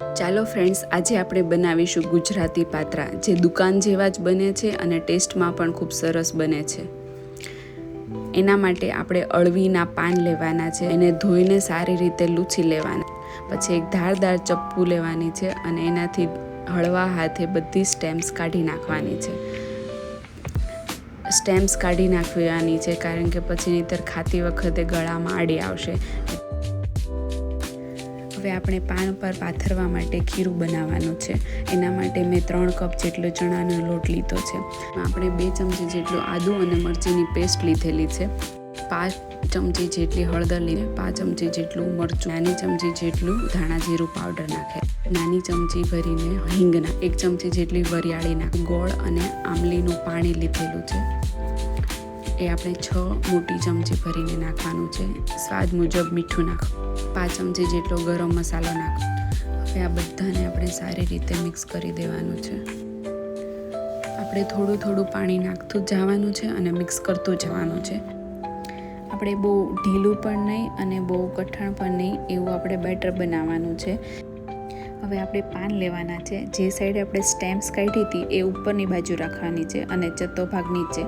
ચાલો ફ્રેન્ડ્સ, આજે આપણે બનાવીશું ગુજરાતી પાત્રા, જે દુકાન જેવા જ બને છે અને ટેસ્ટમાં પણ ખૂબ સરસ બને છે. એના માટે આપણે અળવીના પાન લેવાના છે એને ધોઈને સારી રીતે લૂછી લેવાના. પછી એક ધારદાર ચપ્પુ લેવાની છે અને એનાથી હળવા હાથે બધી સ્ટેમ્પ્સ કાઢી નાખવાની છે. સ્ટેમ્પ્સ કાઢી નાખવાની છે કારણ કે પછી નહીંતર ખાતી વખતે ગળામાં આડી આવશે. હવે આપણે પાન પર પાથરવા માટે ખીરું બનાવવાનું છે. એના માટે મેં ત્રણ કપ જેટલો ચણાનો લોટ લીધો છે. આપણે બે ચમચી જેટલું આદુ અને મરચીની પેસ્ટ લીધેલી છે. પાંચ ચમચી જેટલી હળદર લઈને પાંચ ચમચી જેટલું મરચું. નાની ચમચી જેટલું ધાણા જીરું પાવડર નાખે. નાની ચમચી ભરીને હિંગના એક ચમચી જેટલી વરિયાળીના ગોળ અને આમલીનું પાણી લીધેલું છે. એ આપણે છ મોટી ચમચી ભરીને નાખવાનું છે. સ્વાદ મુજબ મીઠું નાખ. પાંચ ચમચી જેટલો ગરમ મસાલો નાખ. હવે આ બધાને આપણે સારી રીતે મિક્સ કરી દેવાનું છે. આપણે થોડું થોડું પાણી નાખતું જવાનું છે અને મિક્સ કરતું જવાનું છે. આપણે બહુ ઢીલું પણ નહીં અને બહુ કઠણ પણ નહીં એવું આપણે બેટર બનાવવાનું છે. હવે આપણે પાન લેવાના છે. જે સાઈડે આપણે સ્ટેમ્પ્સ કાઢી હતી, એ ઉપરની બાજુ રાખવાની છે અને ચત્તો ભાગ નીચે.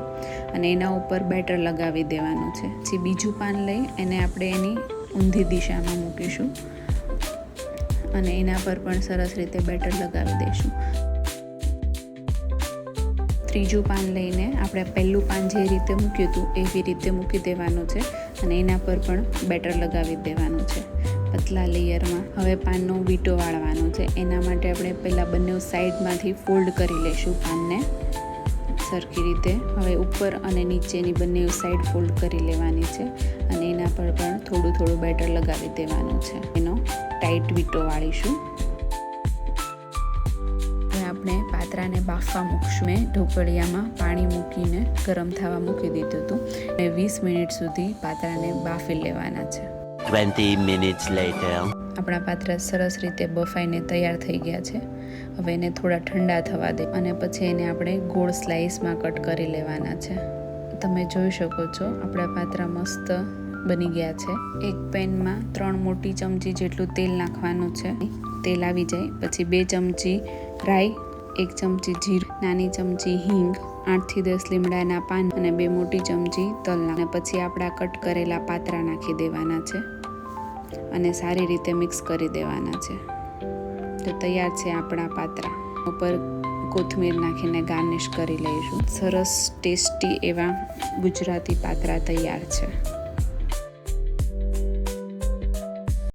અને એના ઉપર બેટર લગાવી દેવાનું છે. પછી બીજું પાન લઈ, એને આપણે એની ઊંધી દિશામાં મૂકીશું. અને એના પર પણ સરસ રીતે બેટર લગાવી દઈશું ત્રીજું પાન લઈને આપણે પહેલું પાન જે રીતે મૂક્યું હતું, એવી રીતે મૂકી દેવાનું છે. અને એના પર પણ બેટર લગાવી દેવાનું છે. પતલા લેયરમાં હવે પાનનો વીંટો વાળવાનો છે. એના માટે આપણે પહેલાં બંને સાઈડમાંથી ફોલ્ડ કરી લઈશું પાનને. સરખી રીતે હવે ઉપર અને નીચેની બંને સાઈડ ફોલ્ડ કરી લેવાની છે અને એના પર પણ થોડું થોડું બેટર લગાવી દેવાનું છે. એનો ટાઈટ વીંટો વાળીશું. આપણે પાત્રાને બાફવા મૂકશું. મેં ઢોકળિયામાં પાણી મૂકીને ગરમ થવા મૂકી દીધું હતું. અને વીસ મિનિટ સુધી પાત્રાને બાફી લેવાના છે. 20 minutes later. આપણા પાત્રા સરસ રીતે બફાઈને તૈયાર થઈ ગયા છે. હવે એને થોડા ઠંડા થવા દે અને પછી એને આપણે ગોળ સ્લાઇસમાં કટ કરી લેવાના છે. તમે જોઈ શકો છો, આપણા પાત્રા મસ્ત બની ગયા છે. એક પેનમાં ત્રણ મોટી ચમચી જેટલું તેલ નાખવાનું છે. તેલ આવી જાય, પછી બે ચમચી રાઈ, એક ચમચી જીરું, નાની ચમચી હિંગ, આઠથી દસ લીમડાના પાન અને બે મોટી ચમચી તલ અને પછી આપણા કટ કરેલા પાત્રા નાખી દેવાના છે. અને સારી રીતે મિક્સ કરી દેવાના છે. તો તૈયાર છે આપણા પાત્રા. ઉપર કોથમીર નાખીને ગાર્નિશ કરી લઈશું. સરસ ટેસ્ટી એવા ગુજરાતી પાત્રા તૈયાર છે.